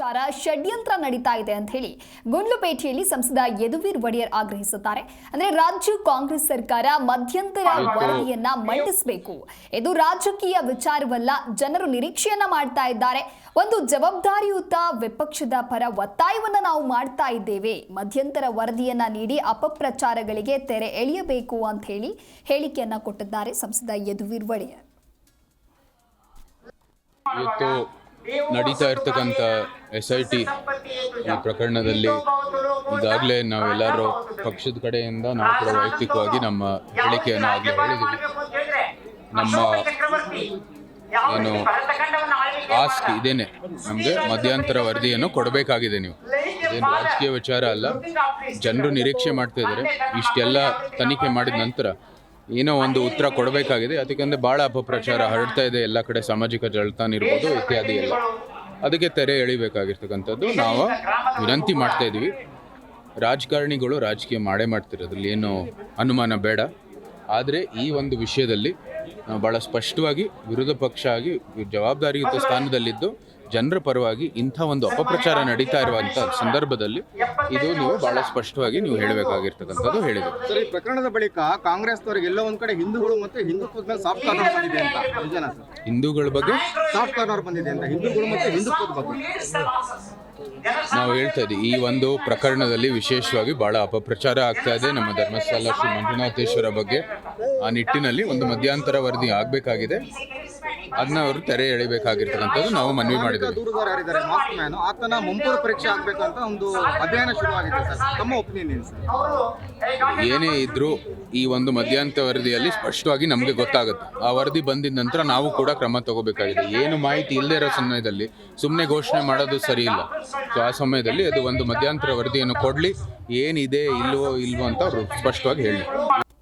ಅಪಪ್ರಚಾರ ಷಡ್ಯಂತ್ರ ನಡೀತಾ ಇದೆ ಅಂತ ಹೇಳಿ ಗುಂಡ್ಲುಪೇಟೆಯಲ್ಲಿ ಸಂಸದ ಯದುವೀರ್ ಒಡೆಯರ್ ಆಗ್ರಹಿಸುತ್ತಾರೆ. ಅಂದ್ರೆ ರಾಜ್ಯ ಕಾಂಗ್ರೆಸ್ ಸರ್ಕಾರ ಮಧ್ಯಂತರ ವರದಿಯನ್ನ ಮಂಡಿಸಬೇಕು. ಇದು ರಾಜಕೀಯ ವಿಚಾರವಲ್ಲ ಜನರು ನಿರೀಕ್ಷೆಯನ್ನ ಮಾಡ್ತಾ ಇದ್ದಾರೆ. ಒಂದು ಜವಾಬ್ದಾರಿಯುತ ವಿಪಕ್ಷದ ಪರ ಒತ್ತಾಯವನ್ನ ನಾವು ಮಾಡ್ತಾ ಇದ್ದೇವೆ. ಮಧ್ಯಂತರ ವರದಿಯನ್ನ ನೀಡಿ ಅಪಪ್ರಚಾರಗಳಿಗೆ ತೆರೆ ಎಳೆಯಬೇಕು ಅಂತ ಹೇಳಿ ಹೇಳಿಕೆಯನ್ನ ಕೊಟ್ಟಿದ್ದಾರೆ ಸಂಸದ ಯದುವೀರ್ ಒಡೆಯರ್. ನಡೀತಾ ಇರ್ತಕ್ಕಂಥ ಎಸ್ ಐ ಟಿ ಈ ಪ್ರಕರಣದಲ್ಲಿ ಈಗಾಗಲೇ ನಾವೆಲ್ಲರೂ ಪಕ್ಷದ ಕಡೆಯಿಂದ ನಾವು ಕೂಡ ವೈಯಕ್ತಿಕವಾಗಿ ನಮ್ಮ ಹೇಳಿಕೆಯನ್ನು ಆಗಲೇ ಹೇಳಿದ್ದೀವಿ. ನಮ್ಮ ಏನು ಆಸ್ಕ್ ಇದೇನೆ, ನಮಗೆ ಮಧ್ಯಂತರ ವರದಿಯನ್ನು ಕೊಡಬೇಕಾಗಿದೆ ನೀವು. ಇದೇನು ರಾಜಕೀಯ ವಿಚಾರ ಅಲ್ಲ. ಜನರು ನಿರೀಕ್ಷೆ ಮಾಡ್ತಾ ಇದ್ದಾರೆ. ಇಷ್ಟೆಲ್ಲ ತನಿಖೆ ಮಾಡಿದ ನಂತರ ಏನೋ ಒಂದು ಉತ್ತರ ಕೊಡಬೇಕಾಗಿದೆ. ಅದಕ್ಕೆಂದ್ರೆ ಭಾಳ ಅಪಪ್ರಚಾರ ಹರಡ್ತಾ ಇದೆ. ಎಲ್ಲ ಕಡೆ ಸಾಮಾಜಿಕ ಜಾಲತಾಣ ಇರ್ಬೋದು, ಇತ್ಯಾದಿ ಎಲ್ಲ. ಅದಕ್ಕೆ ತೆರೆ ಎಳಿಬೇಕಾಗಿರ್ತಕ್ಕಂಥದ್ದು. ನಾವು ವಿನಂತಿ ಮಾಡ್ತಾ ಇದ್ದೀವಿ. ರಾಜಕಾರಣಿಗಳು ರಾಜಕೀಯ ಮಾಡೇ ಮಾಡ್ತಿರೋದ್ರಲ್ಲಿ ಏನು ಅನುಮಾನ ಬೇಡ. ಆದರೆ ಈ ಒಂದು ವಿಷಯದಲ್ಲಿ ನಾವು ಭಾಳ ಸ್ಪಷ್ಟವಾಗಿ ವಿರೋಧ ಪಕ್ಷ ಆಗಿ ಜವಾಬ್ದಾರಿಯುತ ಸ್ಥಾನದಲ್ಲಿದ್ದು ಜನರ ಪರವಾಗಿ ಇಂಥ ಒಂದು ಅಪಪ್ರಚಾರ ನಡೀತಾ ಇರುವಂಥ ಸಂದರ್ಭದಲ್ಲಿ ಇದು ನೀವು ಬಹಳ ಸ್ಪಷ್ಟವಾಗಿ ನೀವು ಹೇಳಬೇಕಾಗಿರ್ತಕ್ಕಂಥದ್ದು ಹೇಳಿದ್ರು ಸರ್ ಈ ಪ್ರಕರಣದ ಬಳಿಕ ಕಾಂಗ್ರೆಸ್ನವರಿಗೆ ಎಲ್ಲೋ ಒಂದ್ ಕಡೆ ಹಿಂದೂಗಳು ಮತ್ತು ಹಿಂದುತ್ವದ ಮೇಲೆ ಸಾಫ್ಟ್ ಕಾರ್ನರ್ ಬಂದಿದೆ ಅಂತ ನಿಜನಾ ಸರ್? ಹಿಂದೂಗಳ ಬಗ್ಗೆ? ಸಾಫ್ಟ್ ಕಾರ್ನರ್ ಬಂದಿದೆ ಅಂತ ಹಿಂದೂಗಳು ಮತ್ತೆ ಹಿಂದುತ್ವದ ಬಗ್ಗೆ. ನಾವು ಹೇಳ್ತಾ ಇದ್ದೀವಿ ಈ ಒಂದು ಪ್ರಕರಣದಲ್ಲಿ ವಿಶೇಷವಾಗಿ ಬಹಳ ಅಪಪ್ರಚಾರ ಆಗ್ತಾ ಇದೆ. ನಮ್ಮ ಧರ್ಮಸ್ಥಳ ಶ್ರೀ ಮಂಜುನಾಥೇಶ್ವರ ಬಗ್ಗೆ ಆ ನಿಟ್ಟಿನಲ್ಲಿ ಒಂದು ಮಧ್ಯಂತರ ವರದಿ ಆಗಬೇಕಾಗಿದೆ. ಅದನ್ನ ಅವರು ತೆರೆ ಎಳಿಬೇಕಾಗಿರ್ತಕ್ಕಂಥದ್ದು ನಾವು ಮನವಿ ಮಾಡಿದ್ದೇವೆ. ಯಾರಿದ್ದಾರೆ ಮಾಸ್ಕ್ ಮ್ಯಾನ್ ಆತನ ಮುಂಪೂರು ಪರೀಕ್ಷೆ ಆಗ್ಬೇಕಂತ ಒಂದು ಅಭಿಯಾನ ಶುರುವಾಗಿದೆ ಸರ್. ತಮ್ಮ ಒಪಿನಿಯನ್ ಏನು ಸರ್? ಏನೇ ಇದ್ರೂ ಈ ಒಂದು ಮಧ್ಯಾಹ್ನ ವರದಿಯಲ್ಲಿ ಸ್ಪಷ್ಟವಾಗಿ ನಮಗೆ ಗೊತ್ತಾಗುತ್ತೆ. ಆ ವರದಿ ಬಂದಿದ ನಂತರ ನಾವು ಕೂಡ ಕ್ರಮ ತಗೋಬೇಕಾಗಿದೆ. ಏನು ಮಾಹಿತಿ ಇಲ್ಲದೆ ಇರೋ ಸಮಯದಲ್ಲಿ ಸುಮ್ಮನೆ ಘೋಷಣೆ ಮಾಡೋದು ಸರಿ ಇಲ್ಲ. ಸೊ ಆ ಸಮಯದಲ್ಲಿ ಅದು ಒಂದು ಮಧ್ಯಾಂತರ ವರದಿಯನ್ನು ಕೊಡಲಿ ಏನಿದೆ ಇಲ್ವೋ ಇಲ್ವೋ ಅಂತ ಅವರು ಸ್ಪಷ್ಟವಾಗಿ ಹೇಳಿ.